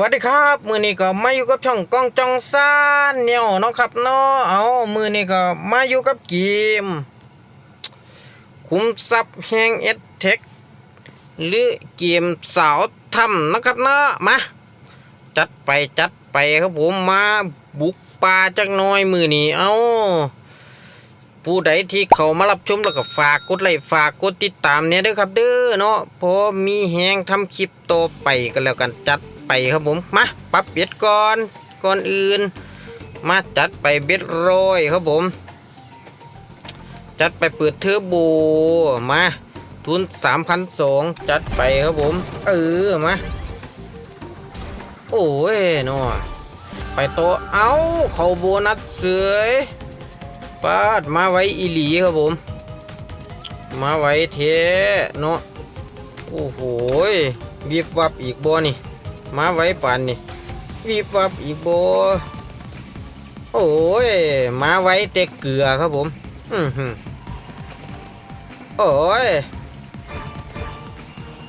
วัสดีครับมือนี้ก็มาอยู่กับช่องกล้องจองซ่านเนี่ยเนาะครับเนาะเอามือนี้ก็มาอยู่กับเกมคุ้มทรัพย์แห่งเอสเทคหรือเกมสาวทำนะครับเนาะมาจัดไปจัดไปครับผมมาบุกป่าจักน้อยมือนี้เอาผู้ใดที่เขามารับชมแล้วก็ฝากกดไลค์ฝากกดติดตามเนี่ยด้วยครับเด้อเนาะพอมีแหงทำคลิปโตไปกันแล้วกันจัด ไปครับผมมาปรับเบ็ดก่อนก่อนอื่น มาจัดไปเบ็ดโรยครับผม จัดไปเปิดเทอร์โบมาทุน3,200จัดไปครับผม เออมาโอ้ยเนาะไปโตเอาเขาโบนัสเสยปาดมาไว้อีหลีครับผม มาไว้เทเนาะโอ้โหวีบวับอีกบ่นี่ มาไว้ปานนี่วีบวับอีกบโอ้ยมาไว้แต่เกลือครับผม อือหือโอ้ย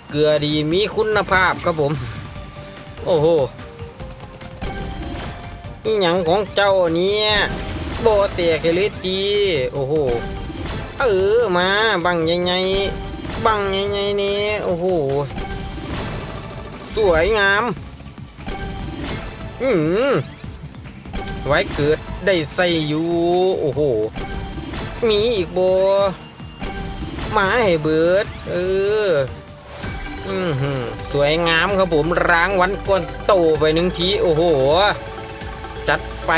เกลือดีมีคุณภาพครับผม โอ้โหอีหยังของเจ้าเนี่ยโบเตกเลยตีโอ้โห เออมาบังยังไงบังยังไงนี่โอ้โห สวยงาม อืมไว้เกิดได้ใส่อยู่ โอ้โห มีอีกโบมาให้เบิด เออ อือหือสวยงามครับผมร้างวันก้นโตไปหนึ่งที โอ้โห จัดไป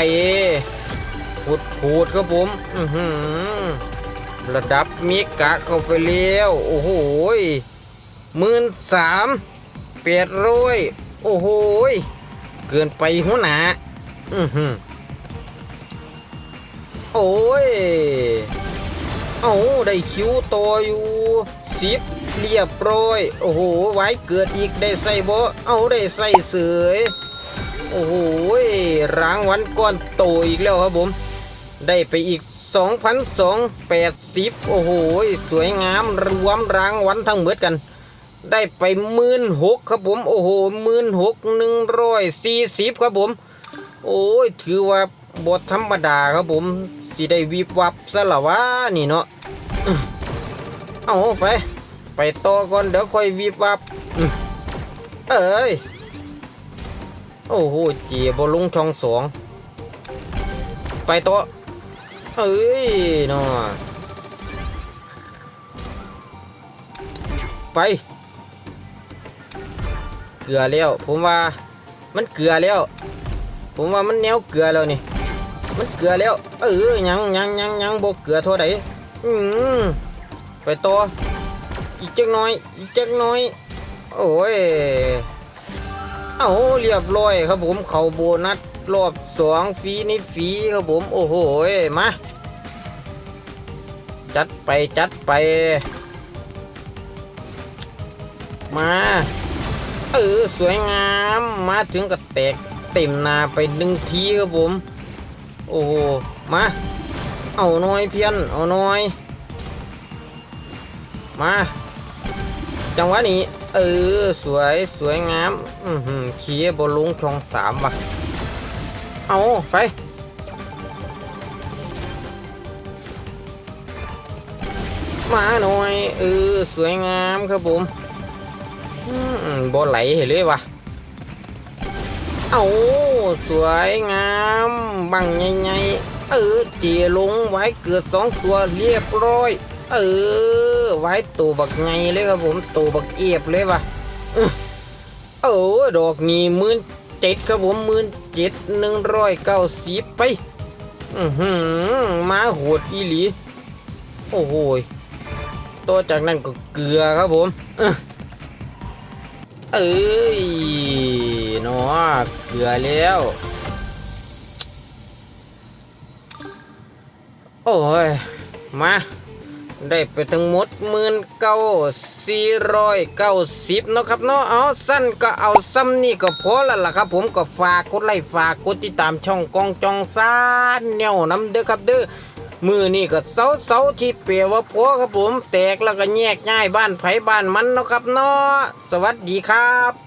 พูดพูดครับผม อือหือระดับมิกะเข้าไปแล้ว โอ้โหหมื่นสาม แปดร้อยโอ้โหเกินไปหัวหนาอือหือโอ้ยเอาได้คิวโตออยู่สิบเรียบร้อย โอ้โห ไว้เกิดอีกได้ใส่บ่เอาได้ใส่เสยโอ้โหรางวัลก้อนโตอีกแล้วครับผม ได้ไปอีก 2,280 โอ้โห สวยงามรวมรางวัลทั้งหมดกัน ได้ไปหมื่นหกครับผม โอ้โหหมื่นหกหนึ่งร้อยสี่สิบครับผม โอ้ย ถือว่าบทธรรมดาครับผมที่ได้วิบวับซะละวะนี่เนาะเอาไป ไปต่อก่อนเดี๋ยวค่อยวิบวับเอ้ย โอ้โหเจียบลุงช่องสองไปต่อเอ้ยเนาะไป กลือแล้ว ผมว่ามันเกลือแล้ว ผมว่ามันแนวเกลือแล้วนี่ มันเกลือแล้ว เออยังยังยังยังบกเกลือเท่าไหร่อืมไปต่ออีกจักน้อย อีกจักน้อย โอ้ยเอาเรียบร้อยครับผมเขาโบนัสรอบสองฟีนี่ฟีครับผม โอ้โหมาจัดไปจัดไป มา เออสวยงามมาถึงกับแตกเต็มนาไปหนึ่งทีครับผม โอ้โหมาเอาหน่อยเพี้ยนเอาหน่อย มาจังหวะนี้ เออสวยสวยงามอือหือเขียบอลลุงช่องสามว่ะเอาไปมาหน่อยเออสวยงามครับผม บอไหลเห็นเลยวะเอาสวยงามบังใหญ่ๆเออเจียลงไว้เกิดสองตัวเรียบร้อย เออ ไว้ตัวบักไงเลยครับผมตัวบักเอียบเลยวะเออดอกนี้หมื่นเจ็ดครับผมหมื่นเจ็ดหนึ่งร้อยเก้าสิบไปหือมาโหดอีหลี โอ้โหตัวจากนั้นก็เกลือครับผมออ เอ้ยเนาะเกลือแล้ว โอ้ย มา ได้ไปทั้งหมดหมื่นเก้าสี่ร้อยเก้าสิบเนาะครับเนาะเอาสั้นก็เอาซ้ำนี่ก็พอแล้วล่ะครับผมก็ฝากกดไลค์ฝากกดติดตามช่องกองจองซานแนวน้ำเด้อครับเด้อ มือนี่ก็เสาเสาที่เปียว่าพอครับผม แตกแล้วก็แยกง่ายบ้านไผบ้านมันนะครับเนาะสวัสดีครับ